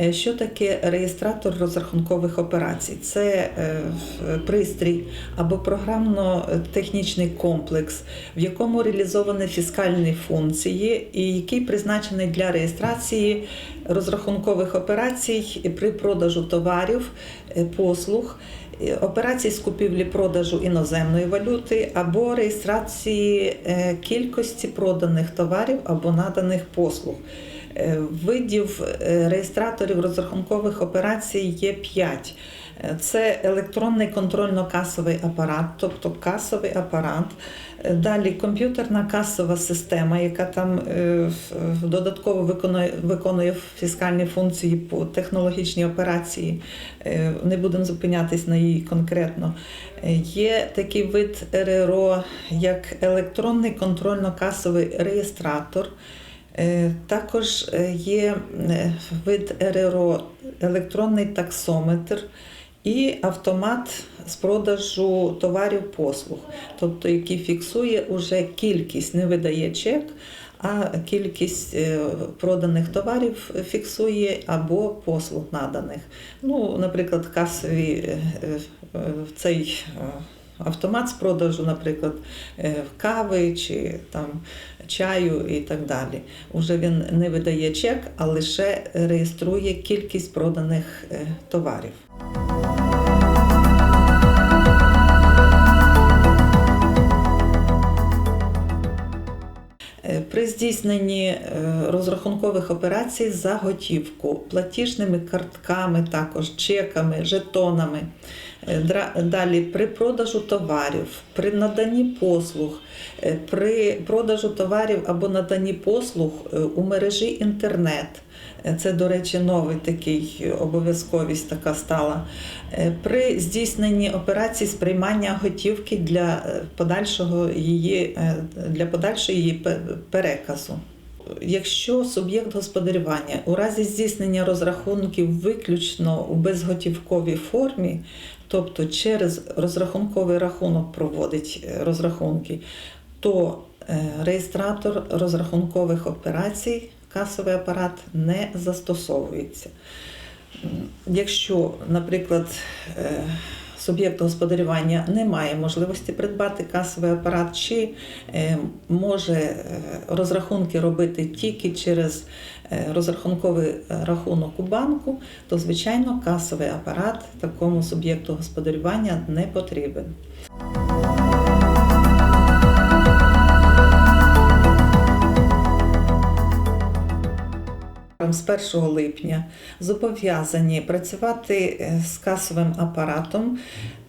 Е, Що таке реєстратор розрахункових операцій? Це е, пристрій або програмно-технічний комплекс, в якому реалізовані фіскальні функції, і який призначений для реєстрації розрахункових операцій при продажу товарів, е, послуг. е, Операцій з купівлі-продажу іноземної валюти або реєстрації е, кількості проданих товарів або наданих послуг. Е, Видів е, реєстраторів розрахункових операцій є 5. Це електронний контрольно-касовий апарат, тобто касовий апарат. Е, Далі комп'ютерна касова система, яка там е, додатково виконує, виконує фіскальні функції по технологічній операції. Е, Не будемо зупинятись на її конкретно. Е, Є такий вид РРО, як електронний контрольно-касовий реєстратор. Е, Також е, є е, вид РРО електронний таксометр і автомат з продажу товарів послуг, тобто який фіксує уже кількість, не видає чек, а кількість проданих товарів фіксує або послуг наданих. Ну, наприклад, касові цей. Автомат з продажу, наприклад, кави чи там чаю і так далі. Уже він не видає чек, а лише реєструє кількість проданих е, товарів. При здійсненні е, розрахункових операцій за готівку, платіжними картками, також чеками, жетонами. Е, Далі при продажу товарів, при наданні послуг, е, при продажу товарів або наданні послуг у мережі інтернет. Е, Це, до речі, новий такий е, обов'язковість така стала. Е, При здійсненні операцій з приймання готівки для подальшого її для подальшої її переказу. Якщо суб'єкт господарювання у разі здійснення розрахунків виключно у безготівковій формі, тобто через розрахунковий рахунок проводить розрахунки, то реєстратор розрахункових операцій, касовий апарат не застосовується. Якщо, наприклад, е, суб'єкт господарювання не має можливості придбати касовий апарат, чи е, може е, розрахунки робити тільки через розрахунковий рахунок у банку, то звичайно касовий апарат такому суб'єкту господарювання не потрібен. З 1 липня зобов'язані працювати е, з касовим апаратом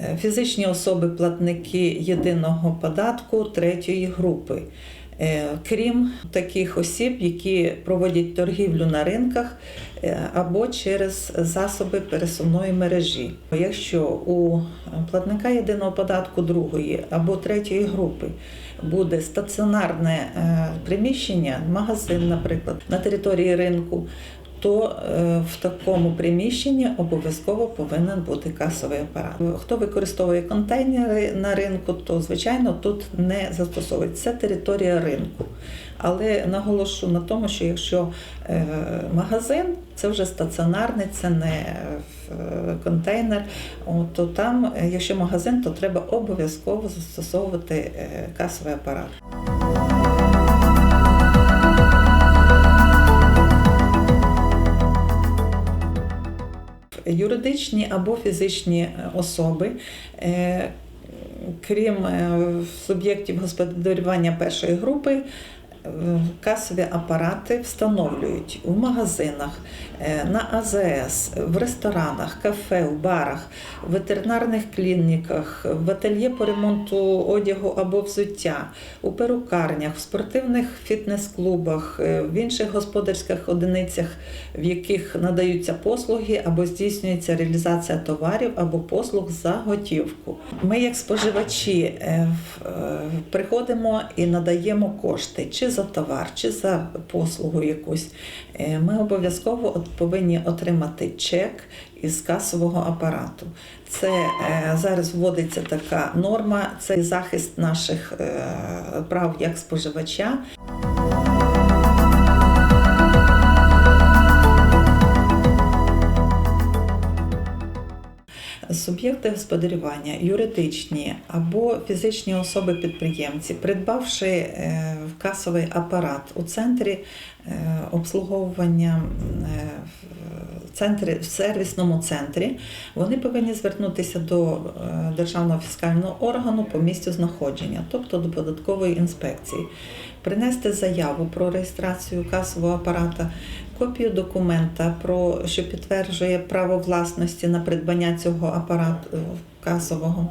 е, фізичні особи-платники єдиного податку третьої групи. Е, Крім таких осіб, які проводять торгівлю на ринках або через засоби пересувної мережі. Якщо у платника єдиного податку другої або третьої групи буде стаціонарне е, приміщення, магазин, наприклад, на території ринку, то е, в такому приміщенні обов'язково повинен бути касовий апарат. Хто використовує контейнери на ринку, то звичайно тут не застосовується Це територія ринку. Але наголошу на тому, що якщо е, магазин, це вже стаціонарний, це не е, контейнер, то там, якщо магазин, то треба обов'язково застосовувати касовий апарат. Юридичні або фізичні е, особи, е, крім е, суб'єктів господарювання першої групи, касові апарати встановлюють у магазинах, е, на АЗС, в ресторанах, кафе, в барах, в ветеринарних клініках, в ательє по ремонту одягу або взуття, у перукарнях, в спортивних фітнес-клубах, е, в інших господарських одиницях, в яких надаються послуги або здійснюється реалізація товарів або послуг за готівку. Ми, як споживачі, в- е, приходимо і надаємо кошти чи за товар, чи за послугу якусь. Е, Ми обов'язково повинні отримати чек із касового апарату. Це е, зараз вводиться така норма, це захист наших е, прав як споживача. Суб'єкти господарювання, юридичні або фізичні особи-підприємці, придбавши е, касовий апарат у центрі е, обслуговування е, в центрі, в сервісному центрі, вони повинні звернутися до державного фіскального органу по місцю знаходження, тобто до податкової інспекції, принести заяву про реєстрацію касового апарата, копію документа, про що підтверджує право власності на придбання цього апарату касового.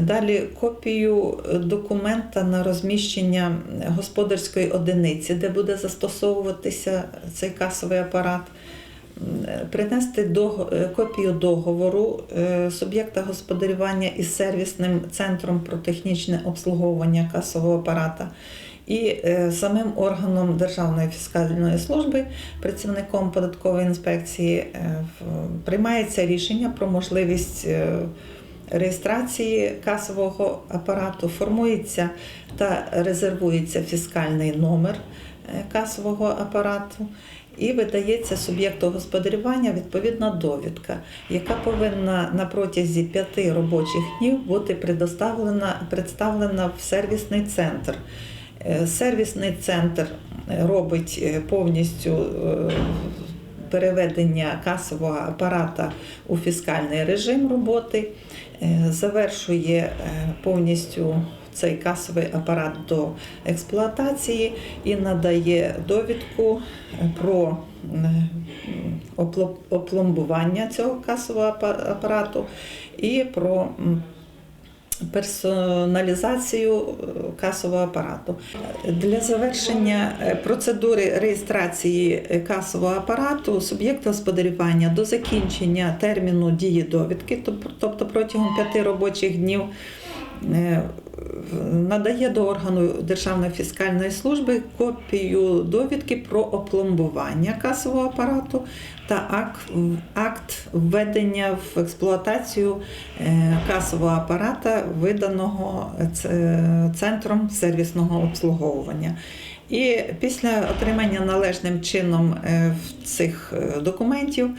Далі копію документа на розміщення господарської одиниці, де буде застосовуватися цей касовий апарат. Принести е, копію договору е, суб'єкта господарювання із сервісним центром про технічне обслуговування касового апарата і е, самим органом Державної фіскальної служби, працівником податкової інспекції, е, приймається рішення про можливість. е, Реєстрації касового апарату формується та резервується фіскальний номер касового апарату і видається суб'єкту господарювання відповідна довідка, яка повинна на протязі п'яти робочих днів бути представлена в сервісний центр. Е, Сервісний центр е, робить е, повністю переведення касового апарата у фіскальний режим роботи, завершує повністю цей касовий апарат до експлуатації і надає довідку про опломбування цього касового апа- апарату і про персоналізацію е, касового апарату. Для завершення е, процедури реєстрації е, касового апарату суб'єкт господарювання до закінчення терміну дії довідки, тобто протягом п'яти робочих днів. Е, Надає до органу Державної фіскальної служби копію довідки про опломбування касового апарату та акт, введення в експлуатацію е, касового апарата, виданого центром сервісного обслуговування. І після отримання належним чином е, цих е, документів е,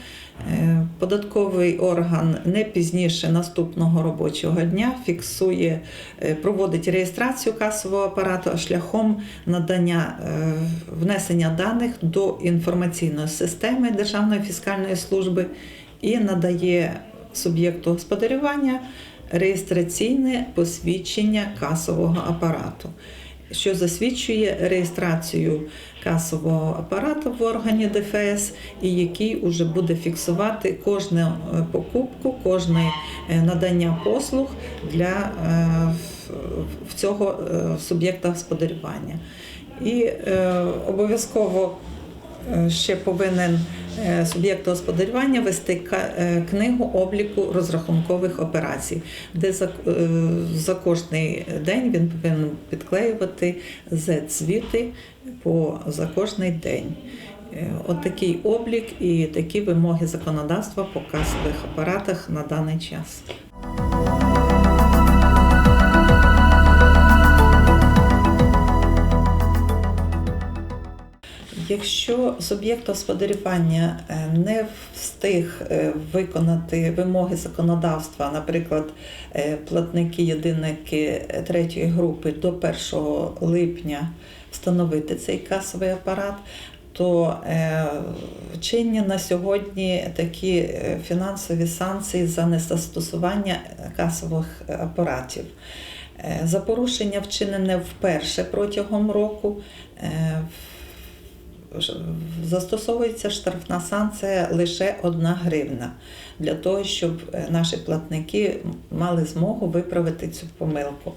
податковий орган не пізніше наступного робочого дня фіксує, е, проводить реєстрацію касового апарату шляхом надання е, внесення даних до інформаційної системи Державної фіскальної служби і надає суб'єкту господарювання реєстраційне посвідчення касового апарату що засвідчує реєстрацію касового апарату в органі ДФС, і який вже буде фіксувати кожну е, покупку, кожне е, надання послуг для е, цього суб'єкта господарювання. І е, обов'язково ще повинен е, суб'єкт господарювання вести е, книгу обліку розрахункових операцій, де за, е, кожний день він повинен підклеювати Z-звіти за кожний день. От такий облік і такі вимоги законодавства по касових апаратах на даний час. Якщо суб'єкт господарювання е, не встиг е, виконати вимоги законодавства, наприклад, е, платники єдинники третьої групи до 1 липня встановити цей касовий апарат, то чинні на сьогодні такі фінансові санкції за незастосування касових апаратів. За порушення вчинене вперше протягом року. Застосовується штрафна санкція лише 1 гривна для того, щоб е, наші платники мали змогу виправити цю помилку.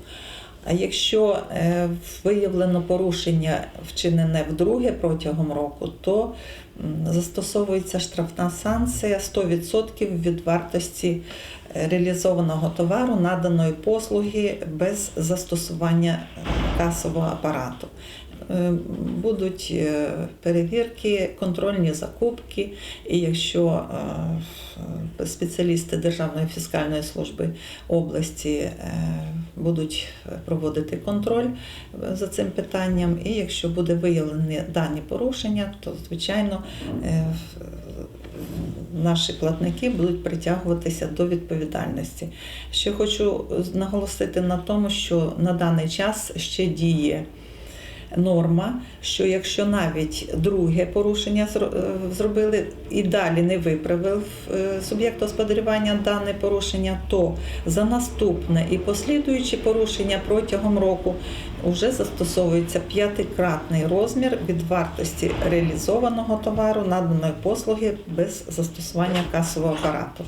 А якщо е, виявлено порушення вчинене вдруге протягом року, то застосовується штрафна санкція 100% від вартості е, реалізованого товару, наданої послуги без застосування касового апарату. Е, Будуть е, перевірки, контрольні закупки, і якщо е, спеціалісти Державної фіскальної служби області будуть проводити контроль за цим питанням, і якщо буде виявлені дані порушення, то звичайно наші платники будуть притягуватися до відповідальності. Ще хочу наголосити на тому, що на даний час ще діє норма, що якщо навіть друге порушення е, зробили і далі не виправив е, суб'єкт господарювання дане порушення, то за наступне і послідуючі порушення протягом року вже застосовується п'ятикратний розмір від вартості реалізованого товару наданої послуги без застосування касового апарату.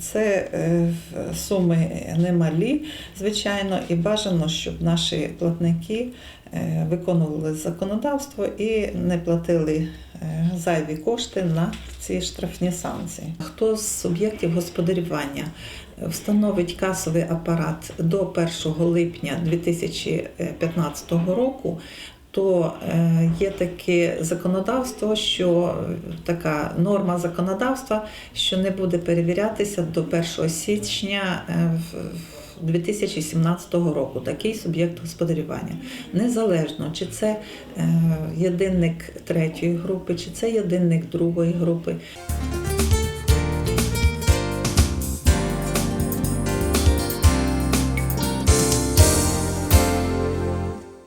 Це е, суми немалі, звичайно, і бажано, щоб наші платники е, виконували законодавство і не платили е, зайві кошти на ці штрафні санкції. Хто з суб'єктів господарювання встановить касовий апарат до 1 липня 2015 року, то е, є таке законодавство, що е, така норма законодавства, що не буде перевірятися до 1 січня е, в- в 2017 року. Такий суб'єкт господарювання. Незалежно, чи це е, єдинник третьої групи, чи це єдинник другої групи.